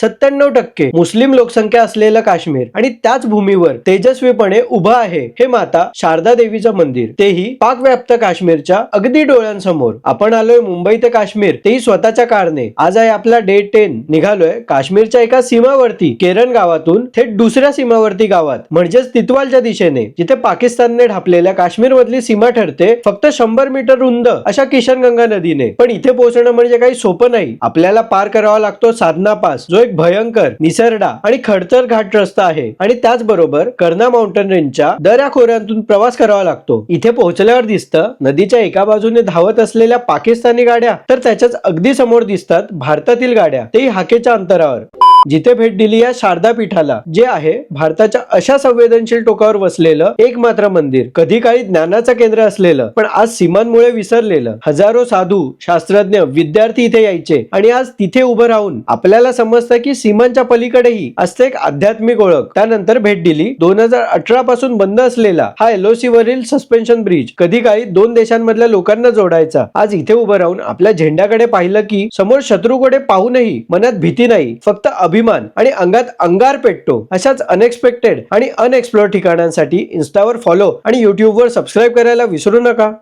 सत्त्याण्णव टक्के मुस्लिम लोकसंख्या असलेलं काश्मीर आणि त्याच भूमीवर तेजस्वीपणे उभं आहे हे माता शारदा देवीचं मंदिर. तेही पाकव्याप्त काश्मीरच्या अगदी डोळ्यांसमोर. आपण आलोय मुंबई ते काश्मीर. तेही स्वतःच्या कारने आज आहे आपला डे टेन निघालोय काश्मीरच्या एका सीमावर्ती केरन गावातून थेट दुसऱ्या सीमावर्ती गावात. म्हणजेच तितवालच्या दिशेने जिथे पाकिस्तानने ढापलेल्या काश्मीर मधली सीमा ठरते फक्त शंभर मीटर रुंद अशा किशनगंगा नदीने. पण इथे पोहोचणं म्हणजे काही सोपं नाही. आपल्याला पार करावा लागतो साधना पास जो एक भयंकर निसरडा आणि खडतर घाट रस्ता आहे. आणि त्याचबरोबर कर्ना माउंटन रेंजच्या दऱ्या खोऱ्यांतून प्रवास करावा लागतो. इथे पोहोचल्यावर दिसतं नदीच्या एका बाजूने धावत असलेल्या पाकिस्तानी गाड्या तर त्याच्याच अगदी समोर दिसतात भारतातील गाड्या. तेही हाकेच्या अंतरावर. जिथे भेट दिली या शारदा पीठाला जे आहे भारताच्या अशा संवेदनशील टोकावर वसलेलं एकमात्र मंदिर. कधी काळी ज्ञानाचं केंद्र असलेलं पण आज सीमांमुळे विसरलेलं हजारो साधू शास्त्रज्ञ विद्यार्थी इथे यायचे आणि आज तिथे उभं राहून आपल्याला समजतं की सीमांच्या पलीकडेही असते एक आध्यात्मिक ओळख. त्यानंतर भेट दिली दोन हजार अठरा पासून बंद असलेला हा एलओसी वरील सस्पेन्शन ब्रिज. कधी काळी दोन देशांमधल्या लोकांना जोडायचा. आज इथे उभं राहून आपल्या झेंड्याकडे पाहिलं की समोर शत्रूकडे पाहूनही मनात भीती नाही. फक्त अभिमान आणि अंगात अंगार पेटतो अशाच अनएक्सपेक्टेड आणि अनएक्सप्लोर ठिकाणांसाठी इन्स्टावर फॉलो आणि युट्यूबवर सबस्क्राईब करायला विसरू नका.